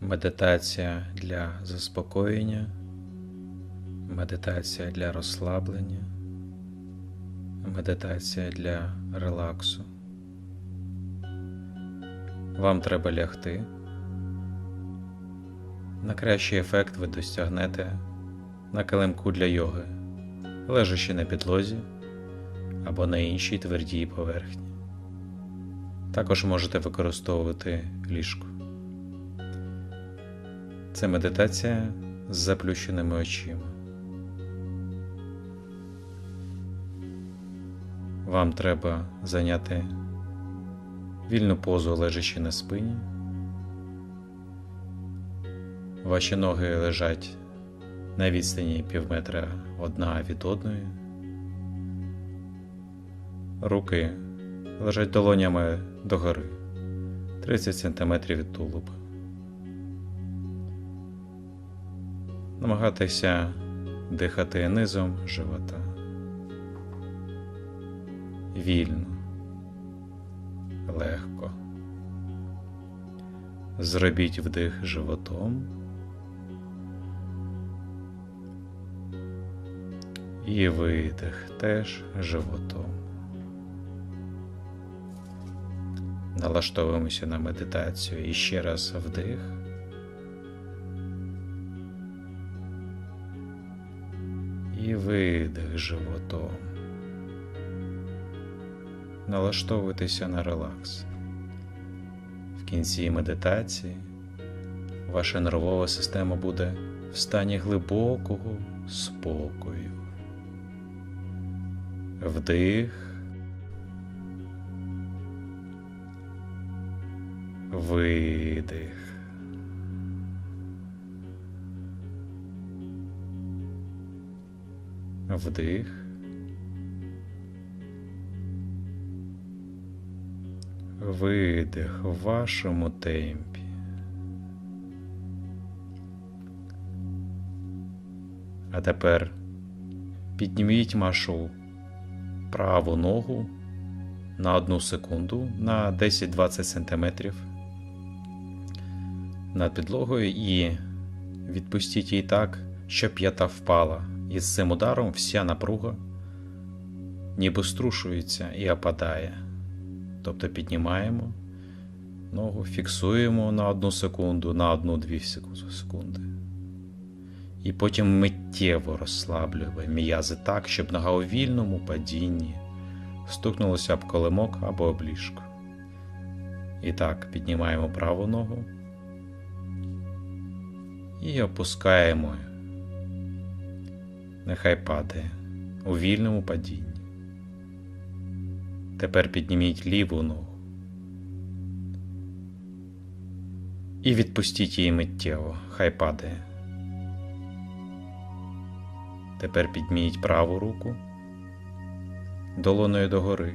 Медитація для заспокоєння, медитація для розслаблення, медитація для релаксу. Вам треба лягти. На кращий ефект ви досягнете на килимку для йоги, лежачи на підлозі або на іншій твердій поверхні. Також можете використовувати ліжко. Це медитація з заплющеними очима. Вам треба зайняти вільну позу лежачи на спині. Ваші ноги лежать на відстані пів метра одна від одної. Руки лежать долонями догори 30 см від тулуба. Намагатися дихати низом живота. Вільно, легко. Зробіть вдих животом. І видих теж животом. Налаштовуємося на медитацію і ще раз вдих. Видих животом. Налаштовуйтеся на релакс. В кінці медитації ваша нервова система буде в стані глибокого спокою. Вдих. Видих. Вдих. Видих в вашому темпі. А тепер підніміть вашу праву ногу на одну секунду на 10-20 см над підлогою і відпустіть її так, щоб п'ята впала. І з цим ударом вся напруга ніби струшується і опадає. Тобто піднімаємо ногу, фіксуємо на одну секунду, на одну-дві секунди. І потім миттєво розслаблюємо м'язи так, щоб нога у вільному падінні стукнулося об колимок або об ліжко. І так, піднімаємо праву ногу і опускаємо. Нехай падає у вільному падінні. Тепер підніміть ліву ногу і відпустіть її миттєво, хай падає. Тепер підніміть праву руку долоною догори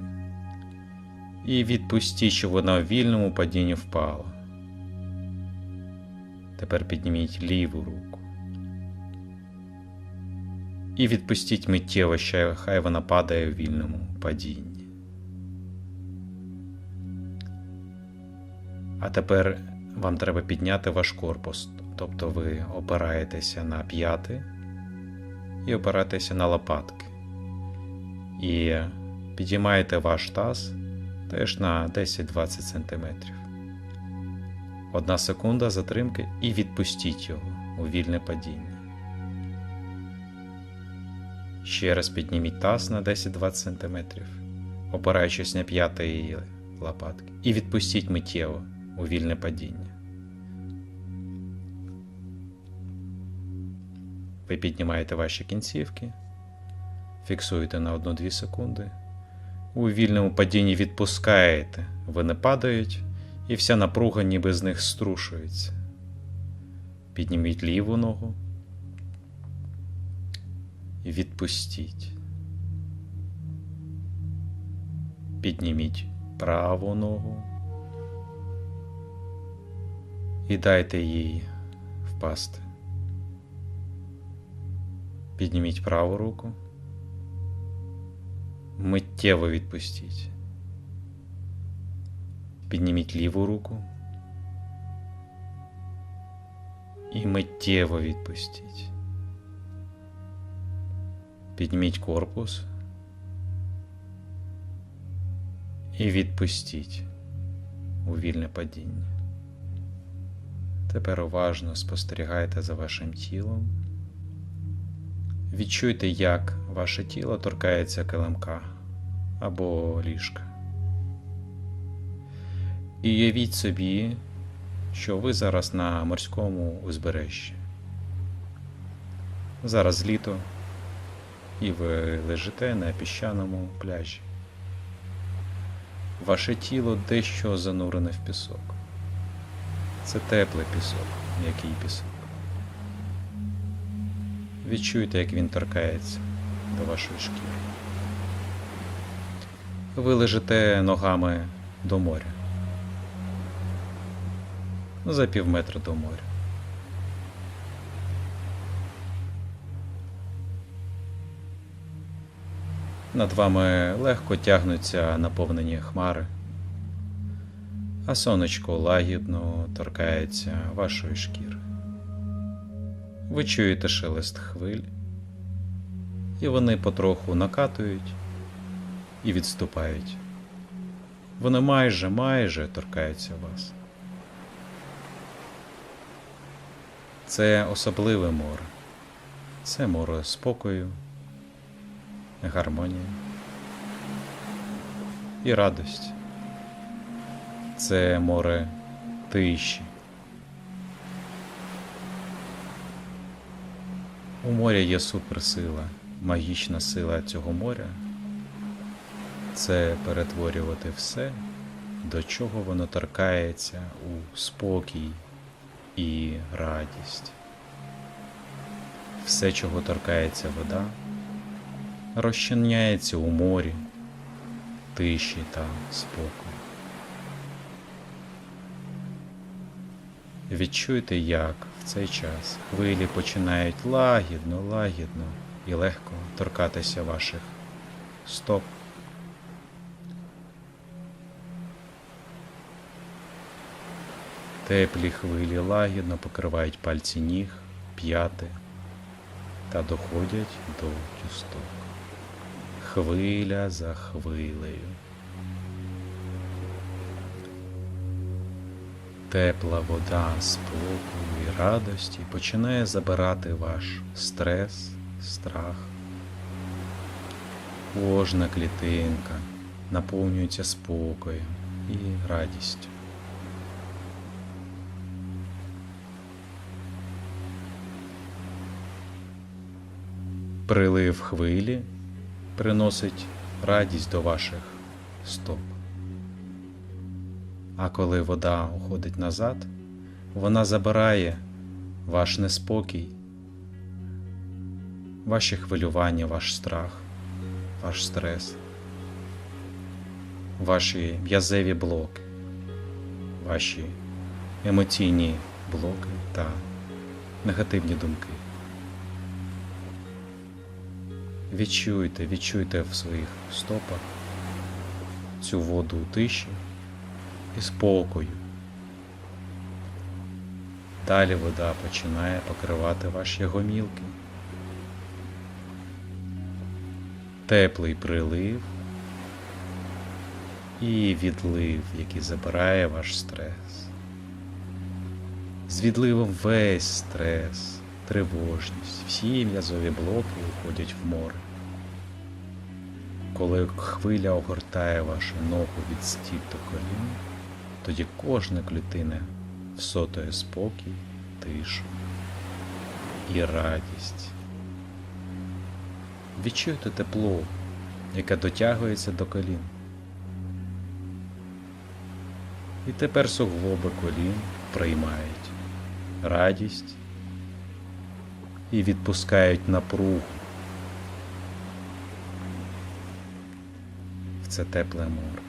і відпустіть, щоб вона в вільному падінні впала. Тепер підніміть ліву руку. І відпустіть миттєво, що хай вона падає в вільному падінні. А тепер вам треба підняти ваш корпус, тобто ви опираєтеся на п'яти і опираєтеся на лопатки. І підіймаєте ваш таз теж на 10-20 см. Одна секунда затримки і відпустіть його у вільне падіння. Ще раз підніміть таз на 10-20 см, опираючись на п'яти її лопатки, і відпустіть миттєво у вільне падіння. Ви піднімаєте ваші кінцівки, фіксуєте на 1-2 секунди. У вільному падінні відпускаєте, вони падають, і вся напруга ніби з них струшується. Підніміть ліву ногу і відпустіть. Підніміть праву ногу і дайте їй впасти. Підніміть праву руку. Миттєво відпустіть. Підніміть ліву руку і миттєво відпустіть. Підніміть корпус і відпустіть у вільне падіння. Тепер уважно спостерігайте за вашим тілом. Відчуйте, як ваше тіло торкається килимка або ліжка. І уявіть собі, що ви зараз на морському узбережжі. Зараз літо, і ви лежите на піщаному пляжі. Ваше тіло дещо занурене в пісок. Це теплий пісок, м'який пісок. Відчуйте, як він торкається до вашої шкіри. Ви лежите ногами до моря. За пів метра до моря. Над вами легко тягнуться наповнені хмари, а сонечко лагідно торкається вашої шкіри. Ви чуєте шелест хвиль, і вони потроху накатують і відступають. Вони майже майже торкаються вас. Це особливе море. Це море спокою, гармонії і радості. Це море тиші. У моря є суперсила, магічна сила цього моря це перетворювати все, до чого воно торкається у спокій і радість. Все, чого торкається вода, розчиняється у морі, тиші та спокою. Відчуйте, як в цей час хвилі починають лагідно, лагідно і легко торкатися ваших стоп. Теплі хвилі лагідно покривають пальці ніг, п'яти та доходять до кісток. Хвиля за хвилею. Тепла вода спокою і радості починає забирати ваш стрес, страх. Кожна клітинка наповнюється спокоєм і радістю. Прилив хвилі приносить радість до ваших стоп. А коли вода уходить назад, вона забирає ваш неспокій, ваші хвилювання, ваш страх, ваш стрес, ваші м'язеві блоки, ваші емоційні блоки та негативні думки. Відчуйте, відчуйте в своїх стопах цю воду тиші і спокою. Далі вода починає покривати ваші гомілки. Теплий прилив і відлив, який забирає ваш стрес. З відливом весь стрес, тривожність, всі м'язові блоки уходять в море. Коли хвиля огортає вашу ногу від стіп до колін, тоді кожна клітина всотує спокій, тишу і радість. Відчуйте тепло, яке дотягується до колін. І тепер суглоби колін приймають радість і відпускають напругу. в це тепле море.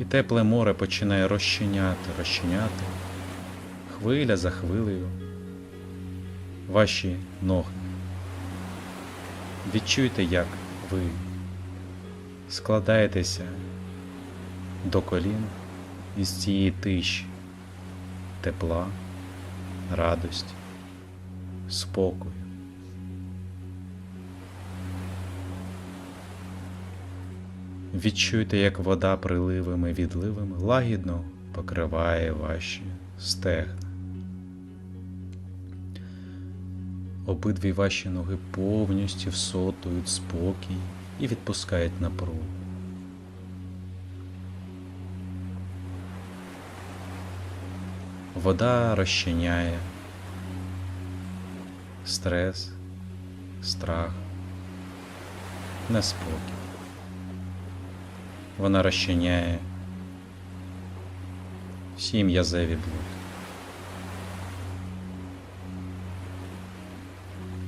І тепле море починає розчиняти, розчиняти, хвиля за хвилею, ваші ноги. Відчуйте, як ви складаєтеся до колін із цієї тиші, тепла, радості, спокою. Відчуйте, як вода приливами відливами лагідно покриває ваші стегна. Обидві ваші ноги повністю всотують спокій і відпускають напругу. Вода розчиняє стрес, страх, неспокій. Вона розчиняє всі м'язеві блоки.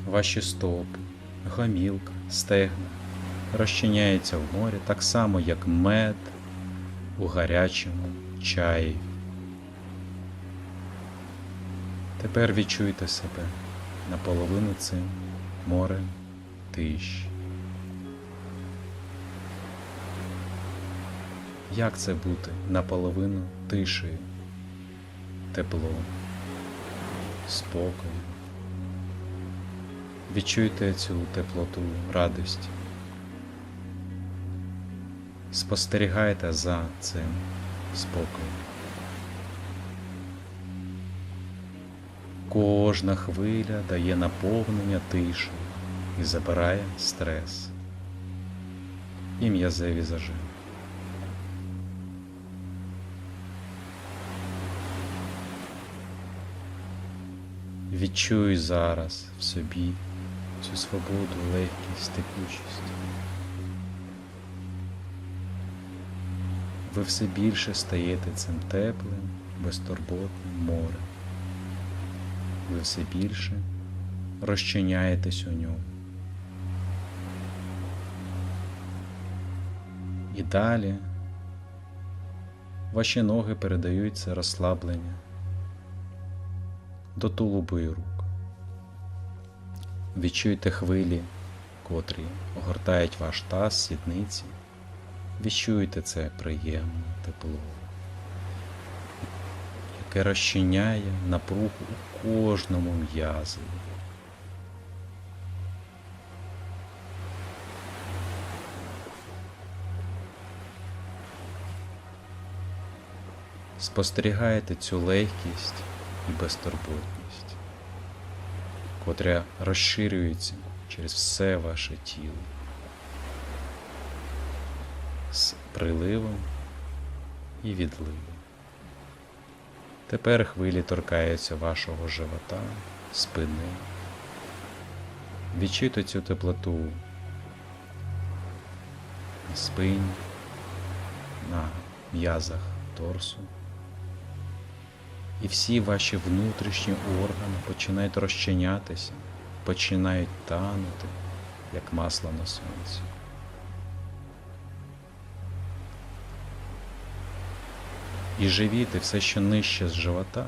Ваші стопи, гомілка, стегна розчиняються в морі так само, як мед у гарячому чаї. Тепер відчуйте себе наполовину цим морем тиші. Як це бути наполовину тишею, теплом, спокою? Відчуйте цю теплоту, радості. Спостерігайте за цим спокоєм. Кожна хвиля дає наповнення тиші і забирає стрес і м'язеві зажими. Відчуй зараз в собі цю свободу, легкість, текучість. Ви все більше стаєте цим теплим, безтурботним морем. Ви все більше розчиняєтесь у ньому. І далі ваші ноги передають це розслаблення до тулубу і рук. Відчуйте хвилі, котрі огортають ваш таз, сідниці. Відчуйте це приємне тепло, яке розчиняє напругу у кожному м'язові. Спостерігайте цю легкість і безтурботність, котря розширюється через все ваше тіло з приливом і відливом. Тепер хвилі торкаються вашого живота, спини. Відчуйте цю теплоту на спині, на м'язах торсу. І всі ваші внутрішні органи починають розчинятися, починають танути, як масло на сонці. І живіт, і все, що нижче з живота,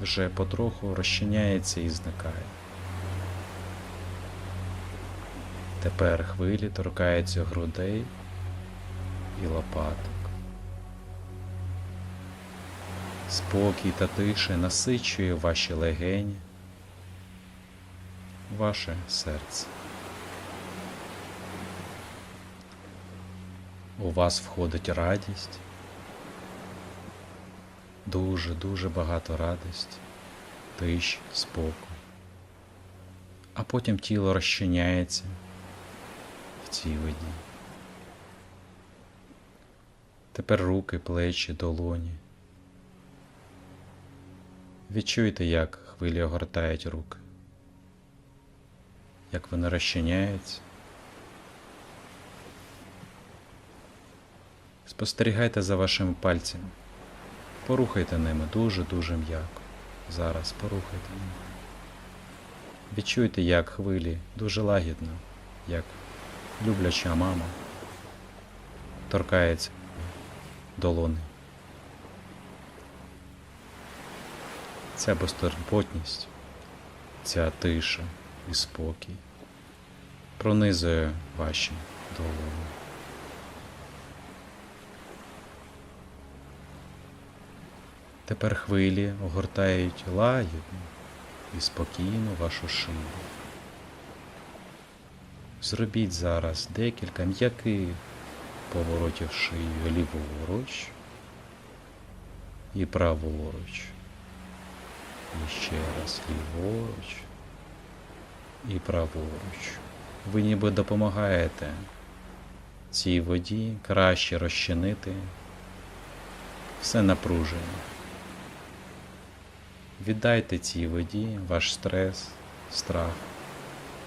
вже потроху розчиняється і зникає. Тепер хвилі торкаються грудей і лопаток. Спокій та тиша насичує ваші легені, ваше серце. У вас входить радість, дуже-дуже багато радості, тиші, спокою. А потім тіло розчиняється в цій воді. Тепер руки, плечі, долоні. Відчуйте, як хвилі огортають руки, як вони розчиняються. Спостерігайте за вашими пальцями. Порухайте ними дуже-дуже м'яко. Зараз порухайте ними. Відчуйте, як хвилі дуже лагідно, як любляча мама торкається долони. Ця безтурботність, ця тиша і спокій пронизує ваші долоні. Тепер хвилі огортають лагідно і спокійно вашу шию. Зробіть зараз декілька м'яких поворотів шиєю ліворуч і праворуч. І ще раз ліворуч і праворуч. Ви ніби допомагаєте цій воді краще розчинити все напруження. Віддайте цій воді ваш стрес, страх,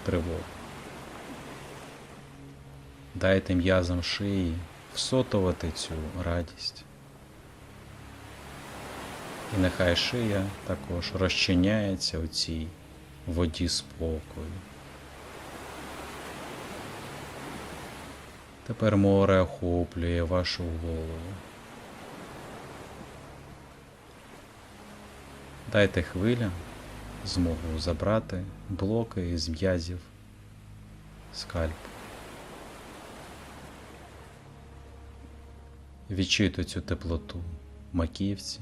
тривогу. Дайте м'язам шиї всотувати цю радість. І нехай шия також розчиняється у цій воді спокою. Тепер море охоплює вашу голову. Дайте хвилям змогу забрати блоки із м'язів скальп. Відчуйте цю теплоту маківці.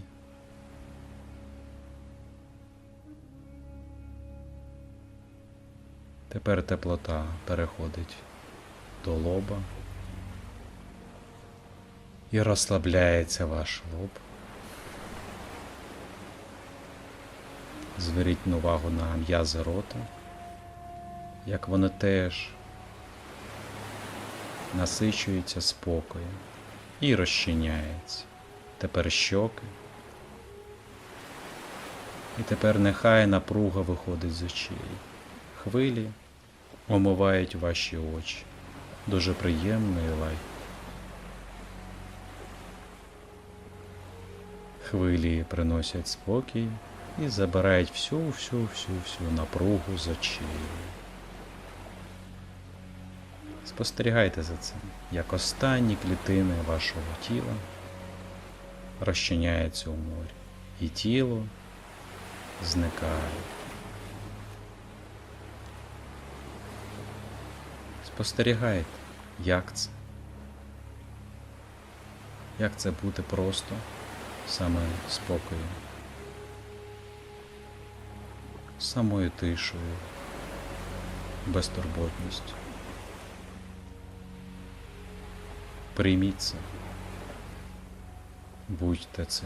Тепер теплота переходить до лоба і розслабляється ваш лоб. Зверніть увагу на м'язи рота, як вони теж насичуються спокоєм і розчиняються. Тепер щоки. І тепер нехай напруга виходить з очей. Хвилі омивають ваші очі. Дуже приємно і лайк. Хвилі приносять спокій і забирають всю, всю, всю, всю напругу з очей. Спостерігайте за цим, як останні клітини вашого тіла розчиняються у морі, і тіло зникає. Спостерігайте, як це. Як це бути просто саме спокою, самою тишою, безтурботністю. Прийміть це, будьте це,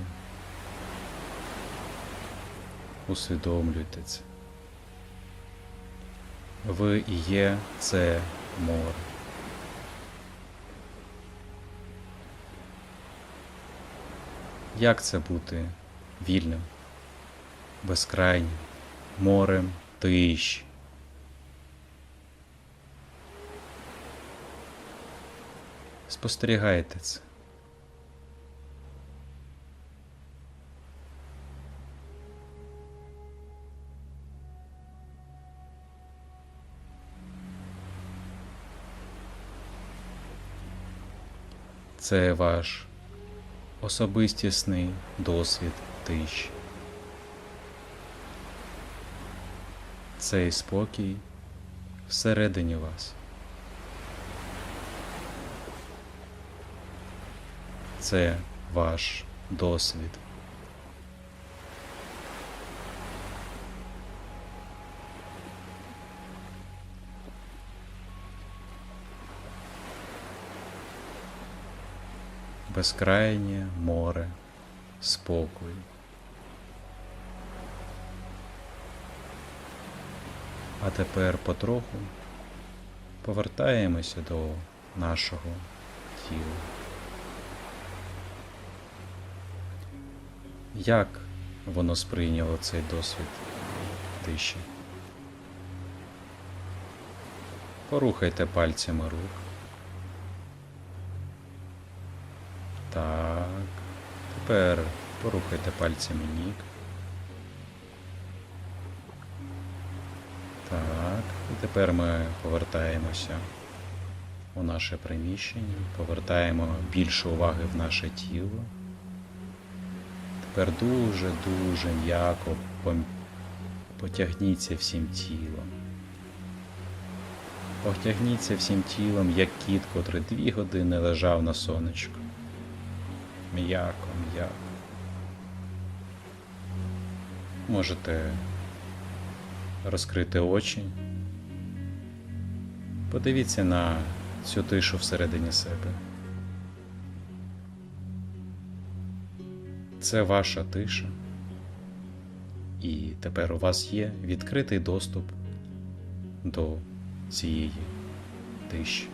усвідомлюйте це. Ви є це море. Як це бути вільним, безкрайнім, морем тиші? Спостерігайте це. Це ваш особистісний досвід тиші. Цей спокій всередині вас. Це ваш досвід. Безкрайнє море спокою. А тепер потроху повертаємося до нашого тіла. Як воно сприйняло цей досвід тиші? Порухайте пальцями рук. Так. Тепер порухайте пальцями ніг. Тепер ми повертаємося у наше приміщення, повертаємо більше уваги в наше тіло. Тепер дуже-дуже м'яко потягніться всім тілом. Потягніться всім тілом, як кіт, котрий дві години лежав на сонечку. М'яко, м'яко. Можете розкрити очі. Подивіться на цю тишу всередині себе. Це ваша тиша. І тепер у вас є відкритий доступ до цієї тиші.